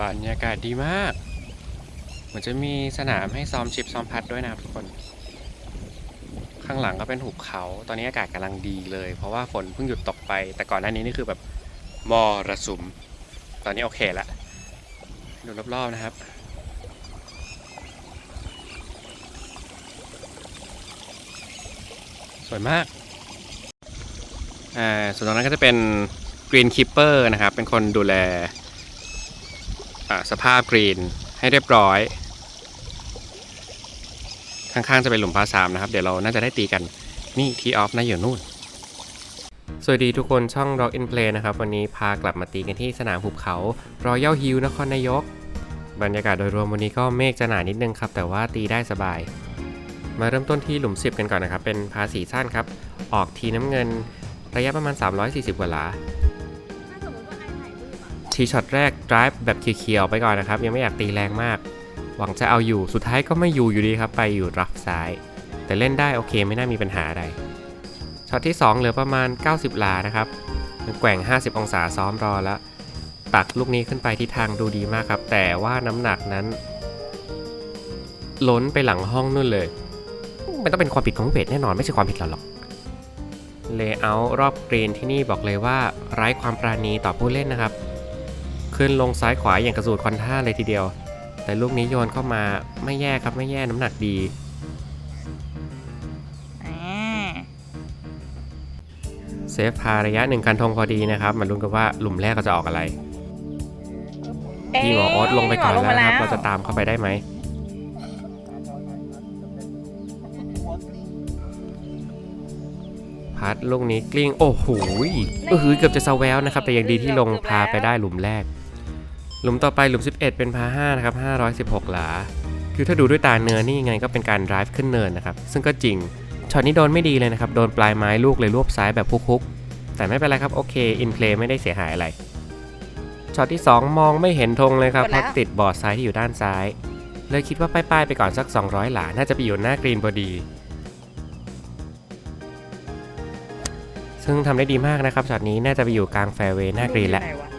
บรรยากาศดีมาก เหมือนจะมีสนามให้ซ้อมชิปซ้อมพัดด้วยนะครับทุกคน ข้างหลังก็เป็นหุบเขา ตอนนี้อากาศกำลังดีเลย เพราะว่าฝนเพิ่งหยุดตกไป แต่ก่อนหน้านี้นี่คือแบบมอระสุม ตอนนี้โอเคละ ดูรอบๆนะครับสวยมาก อ่า ส่วนตรงนั้นก็จะเป็น Green Keeper นะครับ เป็นคนดูแล สภาพกรีนให้เรียบร้อย ข้างๆจะเป็นหลุมพาสามนะครับ เดี๋ยวเราน่าจะได้ตีกันนี่ทีออฟนะอยู่นู่น สวัสดีทุกคนช่อง Rock in Play นะครับ วันนี้พากลับมาตีกันที่สนามหุบเขา Royal Hill นครนายก บรรยากาศโดยรวมวันนี้ก็เมฆจะหนานิดนึงครับ แต่ว่าตีได้สบาย มาเริ่มต้นที่หลุม 10 กันก่อนนะครับ เป็นพาสีสั้นครับ ออกทีน้ำเงินระยะประมาณ 340กว่าหลา ทีช็อตแรก drive แบบเคียวๆไปก่อนนะครับ ยังไม่อยากตีแรงมาก หวังจะเอาอยู่สุดท้ายก็ไม่อยู่อยู่ดีครับ ไปอยู่รับซ้าย แต่เล่นได้โอเคไม่น่ามีปัญหาอะไรช็อตที่ 2 เหลือประมาณ 90หลานะครับแกว่ง 50 องศาซ้อมรอแล้ว ตักลูกนี้ขึ้นไปที่ทางดูดีมากครับ แต่ว่าน้ำหนักนั้น ล้นไปหลังห้องนู่นเลย มันต้องเป็นความผิดของเวทแน่นอนไม่ใช่ความผิดเราหรอกเลเยอร์รอบกรีนที่นี่บอกเลยว่าไร้ความปราณีต่อผู้เล่นนะครับ ขึ้นลงซ้ายขวาอย่างกระสูดคอนท่าเลยทีเดียว แต่ลูกนี้โยนเข้ามาไม่แย่ครับไม่แย่น้ำหนักดีอ่าเซฟพาระยะหนึ่งคันธงพอดีนะครับ มาลุ้นกันว่าหลุมแรกก็จะออกอะไรพี่หมอโอ๊ตลงไปก่อนแล้วนะครับเราจะตามเข้าไปได้ไหมพัดลูกนี้กลิ้ง โอ้โหยเออหือเกือบจะสแววนะครับ แต่ยังดีที่ลงพาไปได้หลุมแรก หลุมต่อไปหลุม 11 เป็นพา5นะครับ516 หลา คือถ้าดูด้วยตาเนื้อนี่ยังไงก็เป็นการ drive ขึ้นเนินนะครับ ซึ่งก็จริง ช็อตนี้โดนไม่ดีเลยนะครับ โดนปลายไม้ลูกเลยรวบซ้ายแบบคุกๆแต่ไม่เป็นไรครับ โอเค อินเพลย์ไม่ได้เสียหายอะไร ช็อตที่ 2 มองไม่เห็นธงเลยครับเพราะติดบอร์ดซ้ายที่อยู่ด้านซ้าย เลยคิดว่าป้ายๆไปก่อนสัก 200 หลา น่าจะไปอยู่หน้ากรีนพอดี ซึ่งทำได้ดีมากนะครับ ช็อตนี้น่าจะไปอยู่กลางแฟร์เวย์หน้ากรีนแล้วดูอยู่ไหะ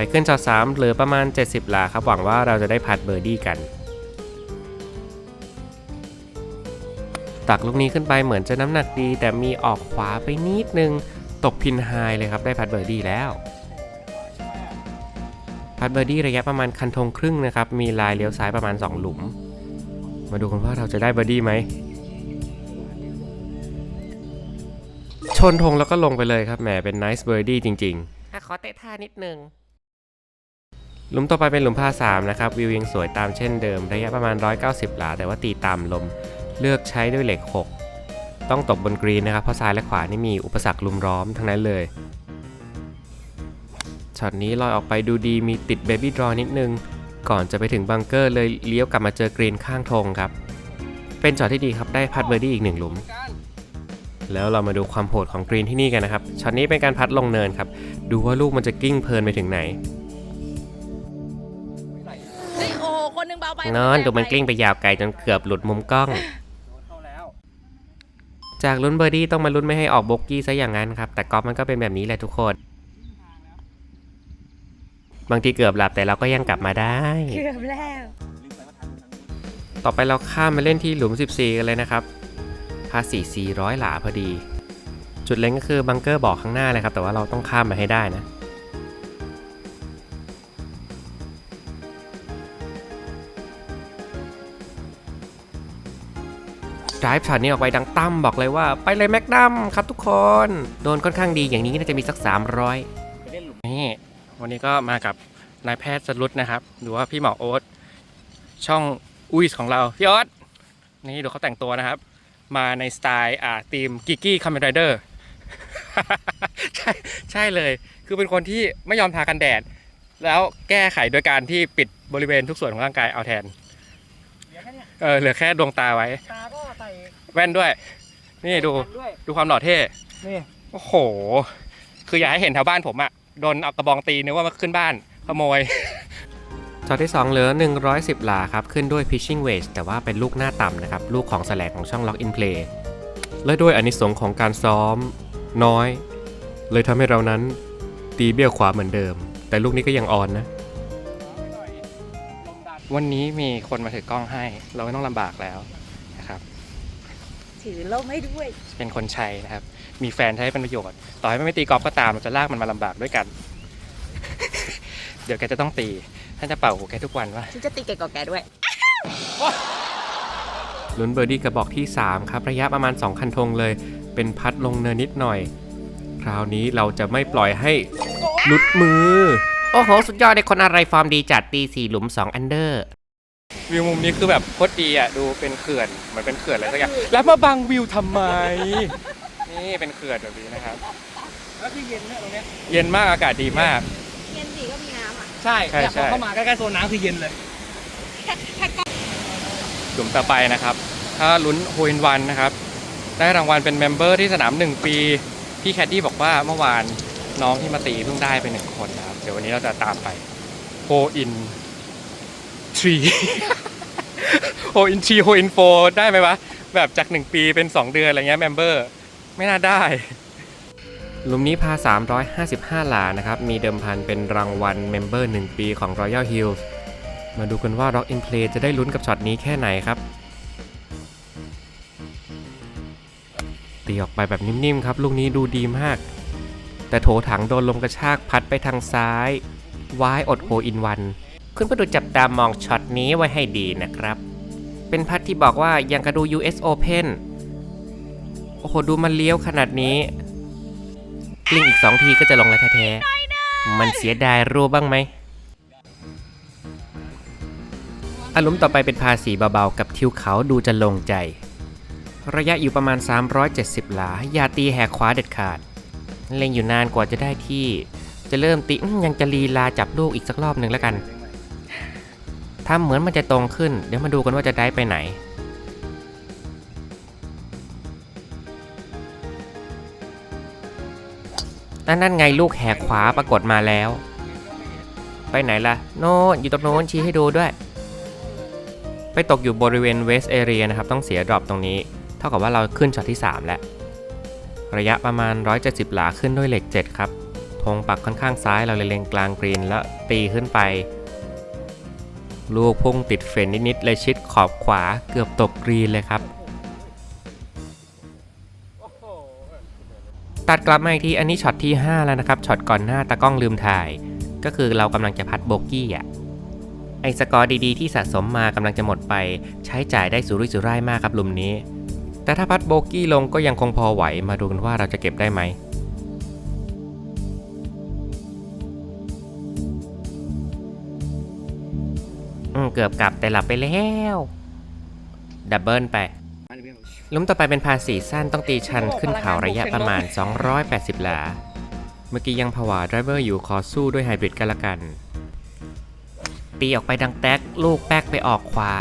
ไปขึ้นช็อต3เหลือประมาณ 70 หลาครับ หวังว่าเราจะได้พัดเบอร์ดี้กัน ตักลูกนี้ขึ้นไปเหมือนจะน้ำหนักดี แต่มีออกขวาไปนิดนึง ตกพินไฮเลยครับ ได้พัดเบอร์ดี้แล้ว พัดเบอร์ดี้ระยะประมาณคันธงครึ่งนะครับ มีลายเลี้ยวซ้ายประมาณ 2 หลุม มาดูกันว่าเราจะได้เบอร์ดี้ไหมชนธงแล้วก็ลงไปเลยครับแหมเป็น nice birdie จริงๆขอเตะท่านิดนึง หลุมต่อไปเป็นหลุมพาสามนะครับวิวยังสวยตามเช่นเดิม ระยะประมาณ 190 หลา แต่ว่าตีตามลม เลือกใช้ด้วยเหล็ก 6 ต้องตบบนกรีนนะครับเพราะซ้ายและขวานี่มีอุปสรรคลุมล้อมทั้งนั้นเลยช็อตนี้ลอยออกไปดูดีมีติดเบบี้ดรอนิดนึง ก่อนจะไปถึงบังเกอร์เลยเลี้ยวกลับมาเจอกรีนข้างธงครับ เป็นช็อตที่ดีครับได้พัดเบอร์ดี้อีกหนึ่งหลุมแล้วเรามาดูความโหดของกรีนที่นี่กันนะครับช็อตนี้เป็นการพัดลงเนินครับ ดูว่าลูกมันจะกิ้งเพลินไปถึงไหน นหนึงเบาไปนอนดูมันกลิ้งไปยาวไกลจนเกือบหลุดมุมกล้อง จากลุ้นเบอร์ดี้ต้องมาลุ้นไม่ให้ออกโบกกี้ซะอย่างนั้นครับ แต่กอล์ฟมันก็เป็นแบบนี้แหละทุกคน บางทีเกือบหลับแต่เราก็ยังกลับมาได้ เกือบแล้ว ต่อไปเราข้ามมาเล่นที่หลุม 14 กันเลยนะครับพาสี่400 หลาพอดี จุดเล็งก็คือบังเกอร์บอกข้างหน้าเลยครับ แต่ว่าเราต้องข้ามมาให้ได้นะ drive ช็อตนี้ออกไปดังตั้มบอกเลยว่าไปเลยแม็กดัมครับทุกคน โดนค่อนข้างดีอย่างนี้น่าจะมีสัก 300นี่วันนี้ก็มากับนายแพทย์สรุตนะครับหรือว่าพี่หมอโอ๊ตช่องอุ้ยของเรา พี่โออสนี่ดูเขาแต่งตัวนะครับ มาในสไตล์อ่าทีมกิกกี้คัมเบรเดอร์ใช่ใช่เลย คือเป็นคนที่ไม่ยอมทากันแดด แล้วแก้ไขโดยการที่ปิดบริเวณทุกส่วนของร่างกายเอาแทน เออเหลือแค่ดวงตาไว้ ตาก็ใส่แว่นด้วย นี่ดู กันด้วยดูความหล่อเท่ นี่โอ้โห คืออยากให้เห็นแถวบ้านผมอะโดนเอากระบองตีนึกว่ามาขึ้นบ้านขโมย ช็อตที่ 2 เหลือ 110 หลาครับ ขึ้นด้วย pitching wedge แต่ว่าเป็นลูกหน้าต่ำนะครับ ลูกของแสลงของช่อง lock in play และด้วยอานิสงส์ของการซ้อม น้อย เลยทำให้เรานั้นตีเบี้ยวขวาเหมือนเดิม แต่ลูกนี้ก็ยังออนนะ วันนี้มีคนมาถือกล้องให้ เราไม่ต้องลำบากแล้วนะครับ ถือล่มให้ด้วย เป็นคนใช้นะครับ มีแฟนใช้เป็นประโยชน์ ต่อให้ไม่ตีกอล์ฟก็ตามเราจะลากมันมาลำบากด้วยกัน เดี๋ยวแกจะต้องตีท่านจะเป่าหัวแกทุกวันว่าฉันจะตีแกกับแกด้วย ลุ้นเบอร์ดี้กระบอกที่ 3 ครับ ระยะประมาณ 2 คันธงเลย เป็นพัดลงเนินนิดหน่อย คราวนี้เราจะไม่ปล่อยให้หลุดมือ โอ้โห สุดยอดเลยคนอะไรฟอร์มดีจัดตีสี่หลุม 2 อันเดอร์ วิวมุมนี้คือแบบโคตรดีอะดูเป็นเขื่อนเหมือนเป็นเขื่อนอะไรสักอย่างแล้วมาบังวิวทำไม นี่เป็นเขื่อนแบบนี้นะครับ แล้วคือเย็นนะตรงเนี้ยเย็นมากอากาศดีมาก เย็นสีก็มีน้ำอะใช่ใช่แต่พใช่อเข้ามาใกล้ๆโซนน้ำคือเย็นเลย หลุมต่อไปนะครับ ถ้าลุ้นโฮอินวันนะครับ ได้รางวัลเป็นเมมเบอร์ที่สนาม 1 ปี พี่แคดดี้บอกว่าเมื่อวาน น้องที่มาตีเพิ่งได้ไปหนึ่งคนนะครับ เดี๋ยววันนี้เราจะตามไปโฮอินทรีโฮอินทรีโฮอินโฟได้ไหมวะ แบบจาก1ปีเป็น2เดือนอะไรเงี้ยเมมเบอร์ ไม่น่าได้หลุมนี้พา 355 หลานะครับ มีเดิมพันเป็นรางวัลเมมเบอร์ 1 ปีของ Royal Hills มาดูกันว่า Rock in Play จะได้ลุ้นกับช็อตนี้แค่ไหนครับ ตีออกไปแบบนิ่มๆครับ ลูกนี้ดูดีมาก แต่โถถังโดนลมกระชากพัดไปทางซ้ายวายอดโฮอินวัน คุณผู้ดูจับตามองช็อตนี้ไว้ให้ดีนะครับ เป็นพัดที่บอกว่ายังกระดู US Open โอ้โห ดูมันเลี้ยวขนาดนี้กลิ้งอีกสองทีก็จะลงแล้วแท้ๆมันเสียดายรู้บ้างไหมอารมณ์ต่อไปเป็นภาษีเบาๆ กับทิวเขาดูจะลงใจ ระยะอยู่ประมาณ 370 หลา อย่าตีแหกขวาเด็ดขาด เล็งอยู่นานกว่าจะได้ที่ จะเริ่มตีอื้อยังจะลีลาจับลูกอีกสักรอบหนึ่งแล้วกันทำเหมือนมันจะตรงขึ้น เดี๋ยวมาดูกันว่าจะได้ไปไหนนั่นนั่นไงลูกแหกขวาปรากฏมาแล้ว ไปไหนล่ะ โน่นอยู่ตรงโน้นชี้ให้ดูด้วย ไปตกอยู่บริเวณเวสเอเรียนะครับ ต้องเสียดรอปตรงนี้ เท่ากับว่าเราขึ้นช็อตที่ 3 แล้ว ระยะประมาณ 170 หลาขึ้นด้วยเหล็ก 7 ครับธงปักค่อนข้างซ้ายเราเลยเล็งกลางกรีนแล้วตีขึ้นไป ลูกพุ่งติดเฟรนนิดๆเลยชิดขอบขวาเกือบตกกรีนเลยครับตัดกลับมาอีกทีอันนี้ช็อตที่ 5 แล้วนะครับช็อตก่อนหน้าตากล้องลืมถ่าย ก็คือเรากำลังจะพัดโบกี้อะไอสกอร์ดีๆที่สะสมมากำลังจะหมดไป ใช้จ่ายได้สุรุ่ยสุร่ายมากครับลุมนี้ แต่ถ้าพัดโบกี้ลงก็ยังคงพอไหวมาดูกันว่าเราจะเก็บได้ไหมอืมเกือบกลับแต่หลับไปแล้วดับเบิลไปลุมต่อไปเป็นพาสีสั้นต้องตีชันขึ้นเขาระยะประมาณ 280 หลา เมื่อกี้ยังผวาดรเวอร์อยู่ขอสู้ด้วยไฮบริดกันละกัน ตีออกไปดังแท็กลูกแป๊กไปออกขวา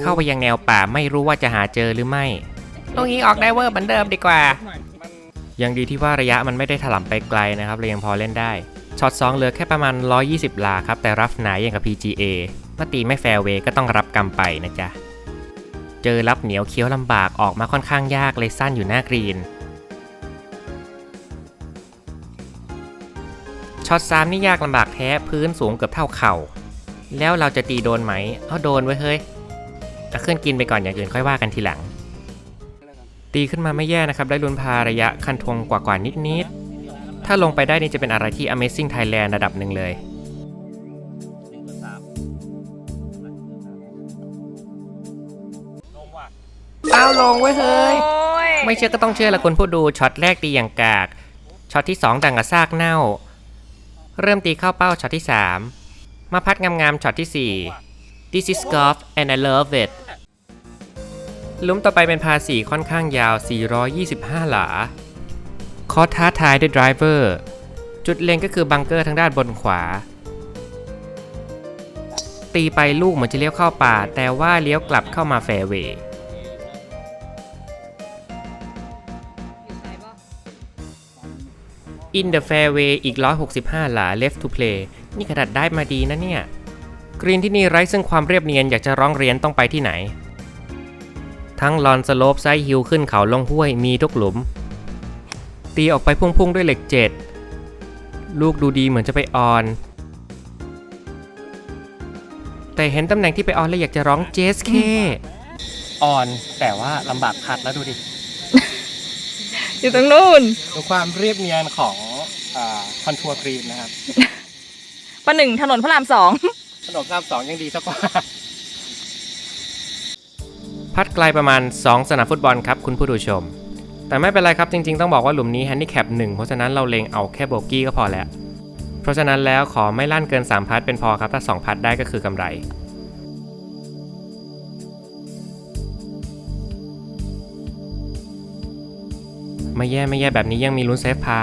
เข้าไปยังแนวป่าไม่รู้ว่าจะหาเจอหรือไม่ ลูกนี้ออกไดเวอร์เหมือนเดิมดีกว่า ยังดีที่ว่าระยะมันไม่ได้ถล่ำไปไกลนะครับเลยยังพอเล่นได้ ช็อต2เหลือแค่ประมาณ 120หลาครับ แต่รับหนาอย่างกับ PGA เมื่อตีไม่แฟร์เวย์ก็ต้องรับกรรมไปนะจ๊ะ เจอรับเหนียวเคี้ยวลำบากออกมาค่อนข้างยากเลยสั้นอยู่หน้ากรีน ช็อต3นี่ยากลำบากแท้พื้นสูงเกือบเท่าเข่า แล้วเราจะตีโดนไหม เอาโดนไว้เฮ้ยเอาขึ้นกินไปก่อนอย่างอื่นค่อยว่ากันทีหลัง ตีขึ้นมาไม่แย่นะครับ ได้ลุ้นพาระยะคันทวงกว่าๆนิดๆ ถ้าลงไปได้นี่จะเป็นอะไรที่ Amazing Thailand ระดับหนึ่งเลยเอาลงไว้ยเฮ้ยโอ้ย ไม่เชื่อก็ต้องเชื่อละคุณผู้ดูช็อตแรกตีอย่างกาก ช็อตที่ 2 ดังกับซากเน่า เริ่มตีเข้าเป้าช็อตที่ 3 มาพัดงามๆช็อตที่ 4 This is golf and I love it ห ลุมต่อไปเป็นพาสีค่อนข้างยาว 425 หลา คอท้าทายด้วยไดรเวอร์ จุดเล็งก็คือบังเกอร์ทางด้านบนขวา ตีไปลูกเหมือนจะเลี้ยวเข้าป่า แต่ว่าเลี้ยวกลับเข้ามาแฟร์เวย์ In the fairway อีก 165 หลา left to play นี่ขนาดได้มาดีนะเนี่ย กรีนที่นี่ไร้ซึ่งความเรียบเนียนอยากจะร้องเรียนต้องไปที่ไหน ททั้งลอนสโลปไซด์ฮิลขึ้นเขาลงห้วยมีทุกหลุม ตีออกไปพุ่งๆด้วยเหล็กเจ็ดลูกดูดีเหมือนจะไปออน แต่เห็นตำแหน่งที่ไปออนแล้วอยากจะร้องเจสเคออนแต่ว่าลำบากพัดแล้วดูดิ อยู่ตรงนู้นดูความเรียบเนียนของคอนทัวร์กรีนนะครับประหนึ่งถนนพระรามสองถนนข้ามสองยังดีสักกว่า พัดไกลประมาณ 2 สนามฟุตบอลครับคุณผู้ดูชม แต่ไม่เป็นไรครับจริงๆ ต้องบอกว่าหลุมนี้แฮนดิแคป1เพราะฉะนั้นเราเลงเอาแค่โบกี้ก็พอแล้ว เพราะฉะนั้นแล้วขอไม่ลั่นเกิน 3 พัดเป็นพอครับ ถ้า 2 พัดได้ก็คือกำไรไม่แย่ไม่แย่แบบนี้ยังมีลุ้นเซฟพา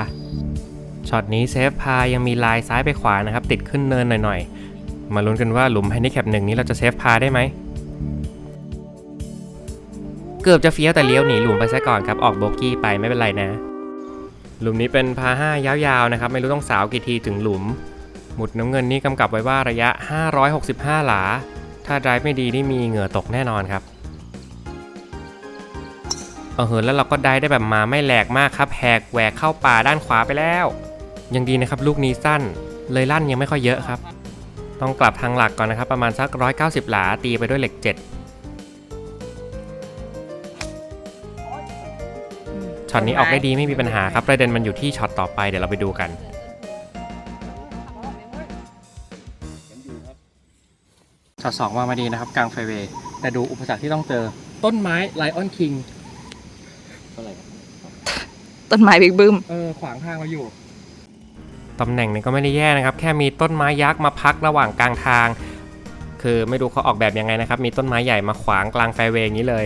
ช็อตนี้เซฟพายังมีลายซ้ายไปขวานะครับ ติดขึ้นเนินหน่อยๆ มาลุ้นกันว่าหลุมแฮนดิแคปหนึ่งนี้เราจะเซฟพาได้ไหม กือบจะเฟี้ยวแต่เลี้ยวหนีหลุมไปซะก่อนครับ ออกโบกี้ไปไม่เป็นไรนะ หลุมนี้เป็นพาห้ายาวๆนะครับ ไม่รู้ต้องสาวกี่ทีถึงหลุม หมุดน้ำเงินนี่กำกับไว้ว่าระยะ 565 หลา ถ้าไดรฟ์ไม่ดีนี่มีเหงื่อตกแน่นอนครับเออเหินแล้วเราก็ได้ได้แบบมาไม่แหลกมากครับแหกแหวกเข้าป่าด้านขวาไปแล้ว ยังดีนะครับลูกนี้สั้น เลยลั่นยังไม่ค่อยเยอะครับ ต้องกลับทางหลักก่อนนะครับ ประมาณสัก 190 หลาตีไปด้วยเหล็ก 7 ช็อตนี้ออกได้ดีไม่มีปัญหาครับประเด็นมันอยู่ที่ช็อตต่อไปเดี๋ยวเราไปดูกัน ช็อตสองวางมาดีนะครับกลางไฟเวย์แต่ดูอุปสรรคที่ต้องเจอ ต้นไม้ไลออนคิงต้นไม้บิ๊กบึ้มเออขวางทางเราอยู่ ตำแหน่งนี้ก็ไม่ได้แย่นะครับ แค่มีต้นไม้ยักษ์มาพักระหว่างกลางทาง คือไม่รู้เขาออกแบบยังไงนะครับ มีต้นไม้ใหญ่มาขวางกลางแฟร์เวย์อย่างนี้เลย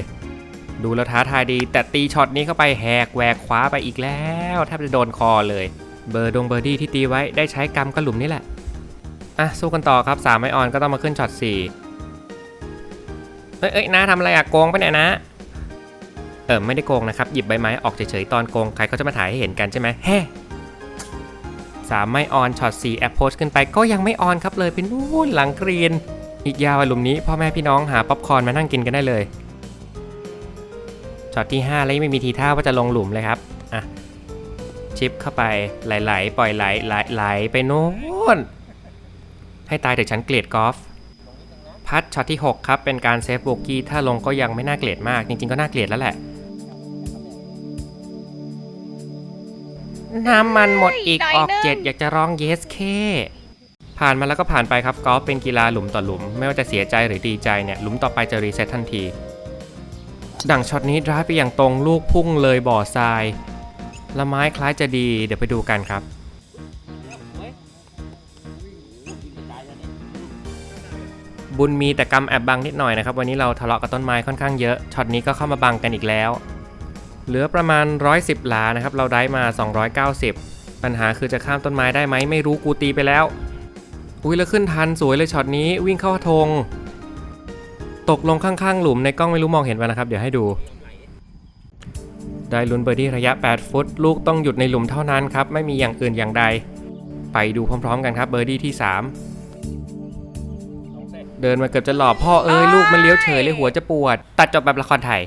ดูแล้วท้าทายดี แต่ตีช็อตนี้เข้าไปแหกแหวกขวาไปอีกแล้วแทบจะโดนคอเลย เบอร์ดงเบอร์ดี้ที่ตีไว้ได้ใช้กำกระหลุมนี่แหละ อะ สู้กันต่อครับ3ไม่ออนก็ต้องมาขึ้นช็อต4เอ้ยเอ้ยน้าทำอะไรอะโกงไปะเนี่ยนะเออไม่ได้โกงนะครับ หยิบใบไม้ออกเฉยๆตอนโกงใครก็จะมาถ่ายให้เห็นกันใช่ไหมแฮ่สามไม่ออนช็อต4แอปโพสขึ้นไปก็ยังไม่ออนครับเลยเป็นนู่นหลังกรีน อีกยาวหลุมนี้พ่อแม่พี่น้องหาป๊อปคอร์นมานั่งกินกันได้เลย ช็อตที่ 5 แล้วยังไม่มีทีท่าว่าจะลงหลุมเลยครับอะชิปเข้าไปไหลๆปล่อยไหลไหลไหลไปโน่นให้ตายเดี๋ยวฉันเกลียดกอล์ฟพัดช็อตที่ 6 ครับ เป็นการเซฟโบกี้ถ้าลงก็ยังไม่น่าเกลียดมาก จริงๆก็น่าเกลียดแล้วแหละ น้ำมันหมดอีกออกเจ็ดอยากจะร้อง yes เคผ่านมาแล้วก็ผ่านไปครับกอล์ฟเป็นกีฬาหลุมต่อหลุม ไม่ว่าจะเสียใจหรือดีใจเนี่ยหลุมต่อไปจะรีเซ็ตทันที ดังช็อตนี้ดรายไปอย่างตรงลูกพุ่งเลยบ่อทรายละไม้คล้ายจะดี เดี๋ยวไปดูกันครับ บุญมีแต่กรรมแอบบังนิดหน่อยนะครับ วันนี้เราทะเลาะกับต้นไม้ค่อนข้างเยอะช็อตนี้ก็เข้ามาบังกันอีกแล้ว เหลือประมาณ 110 หลานะครับ เราได้มา 290 ปัญหาคือจะข้ามต้นไม้ได้ไหมไม่รู้กูตีไปแล้ว อุ้ยแล้วขึ้นทันสวยเลยช็อตนี้วิ่งเข้าธง ตกลงข้างๆ หลุมในกล้องไม่รู้มองเห็นป่ะนะครับ เดี๋ยวให้ดู ได้ลุ้นเบอร์ดี้ระยะ 8 ฟุต ลูกต้องหยุดในหลุมเท่านั้นครับ ไม่มีอย่างอื่นอย่างใด ไปดูพร้อมๆ กันครับเบอร์ดี้ที่ 3 เดินมาเกือบจะหลอบพ่อเอ้ยลูกมันเลี้ยวเฉยเลยหัวจะปวด ตัดจบแบบละครไทย